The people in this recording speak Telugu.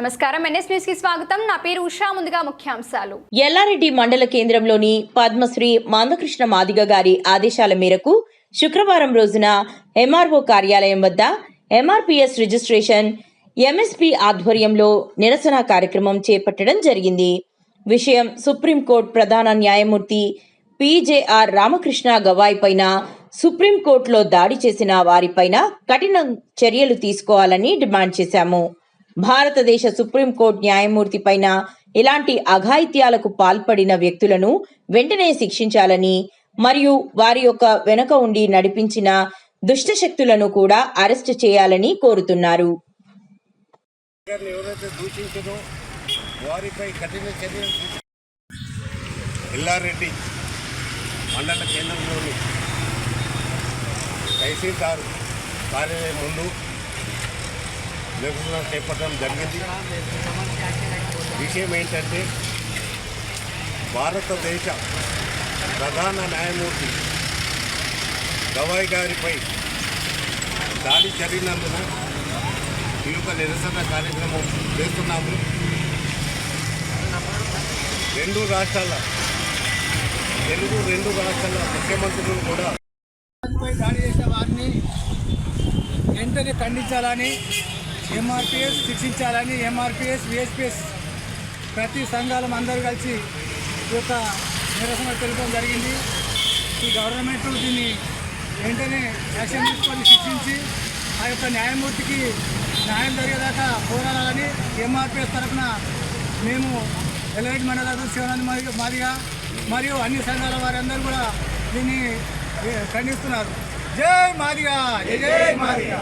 నమస్కారం. ఎన్ఎస్ న్యూస్కి స్వాగతం. నా పేరు ఉషా. ముందుగా ముఖ్యాంశాలు. ఎల్లారెడ్డి మండల కేంద్రంలోని పద్మశ్రీ మందకృష్ణ మాదిగ గారి ఆదేశాల మేరకు శుక్రవారం రోజున ఎంఆర్ఓ కార్యాలయం వద్ద ఎంఆర్పిఎస్ రిజిస్ట్రేషన్ ఎంఎస్పి ఆధ్వర్యంలో నిరసన కార్యక్రమం చేపట్టడం జరిగింది. విషయం సుప్రీంకోర్టు ప్రధాన న్యాయమూర్తి పిజేఆర్ రామకృష్ణ గవాయ్ పైన సుప్రీంకోర్టులో దాడి చేసిన వారిపైన కఠిన చర్యలు తీసుకోవాలని డిమాండ్ చేశాము. భారతదేశ సుప్రీంకోర్టు న్యాయమూర్తి పైన ఇలాంటి అఘాయిత్యాలకు పాల్పడిన వ్యక్తులను వెంటనే శిక్షించాలని మరియు వారి యొక్క వెనుక ఉండి నడిపించిన దుష్ట శక్తులను కూడా అరెస్ట్ చేయాలని కోరుతున్నారు. ఎల్లారెడ్డి మండల కేంద్రంలోని తహసీల్దారు కార్యాలయం ముందు నిరసన చేపట్టడం జరిగింది. విషయం ఏంటంటే భారతదేశ ప్రధాన న్యాయమూర్తి గవాయ్ గారిపై దాడి జరిగినందున ఈ యొక్క నిరసన కార్యక్రమం చేస్తున్నాము. రెండు రాష్ట్రాల తెలుగు రెండు రాష్ట్రాల ముఖ్యమంత్రులు కూడా దాడి చేసిన వారిని వెంటనే ఖండించాలని ఎంఆర్పిఎస్ శిక్షించాలని ఎంఆర్పిఎస్ విఎస్పిఎస్ ప్రతి సంఘాలం అందరూ కలిసి ఈ యొక్క నిరసన తెలపడం జరిగింది. ఈ గవర్నమెంట్ దీన్ని వెంటనే యాక్షన్ తీసుకొని శిక్షించి ఆ యొక్క న్యాయమూర్తికి న్యాయం జరిగేదాకా పోరాడాలని ఎంఆర్పిఎస్ తరఫున మేము ఎల్ఐడి మండల శివానంద మాదిగా మరియు అన్ని సంఘాల వారందరూ కూడా దీన్ని ఖండిస్తున్నారు. జై మాదిగా జై మాదిగా